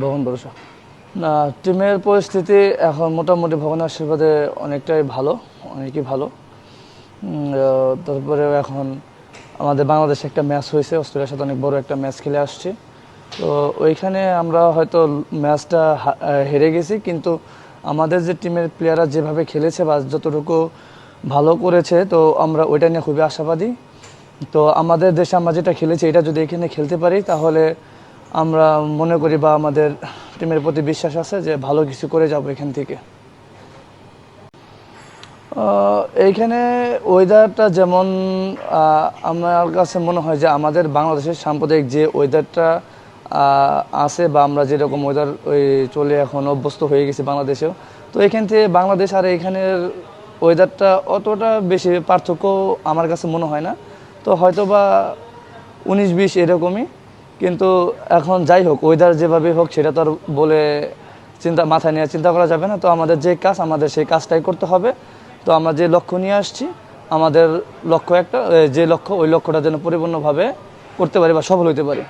ভবন ভরসা না, টিমের পরিস্থিতি এখন মোটামুটি ভবন আশীর্বাদে অনেকটাই ভালো, অনেকই ভালো। তারপরে এখন আমাদের বাংলাদেশে একটা ম্যাচ হয়েছে, অস্ট্রেলিয়ার সাথে অনেক বড় একটা ম্যাচ খেলে আসছে। তো ওইখানে আমরা হয়তো ম্যাচটা হেরে গেছি, কিন্তু আমাদের যে টিমের প্লেয়াররা যেভাবে খেলেছে বা যতটুকু ভালো করেছে, তো আমরা ওইটা নিয়ে খুবই আশাবাদী। তো আমাদের দেশে আমরা যেটা খেলেছি, এটা যদি এখানে খেলতে পারি, তাহলে আমরা মনে করি বা আমাদের টিমের প্রতি বিশ্বাস আছে যে ভালো কিছু করে যাব এখান থেকে। এইখানে ওয়েদারটা যেমন আমার কাছে মনে হয় যে আমাদের বাংলাদেশের সাম্প্রদায়িক যে ওয়েদারটা আছে বা আমরা যেরকম ওয়েদার ওই চলে এখন অভ্যস্ত হয়ে গেছি বাংলাদেশেও, তো এখান থেকে বাংলাদেশ আর এখানের ওয়েদারটা অতটা বেশি পার্থক্য আমার কাছে মনে হয় না। তো হয়তো বা উনিশ বিশ এরকমই। কিন্তু এখন যাই হোক ওয়েদার যেভাবে হোক, সেটা তো আর বলে চিন্তা মাথায় নিয়ে চিন্তা করা যাবে না। তো আমাদের যে কাজ, আমাদের সেই কাজটাই করতে হবে। তো আমরা যে লক্ষ্য নিয়ে আসছি, আমাদের লক্ষ্য একটা যে লক্ষ্য, ওই লক্ষ্যটা যেন পরিপূর্ণভাবে করতে পারি বা সফল হতে পারি।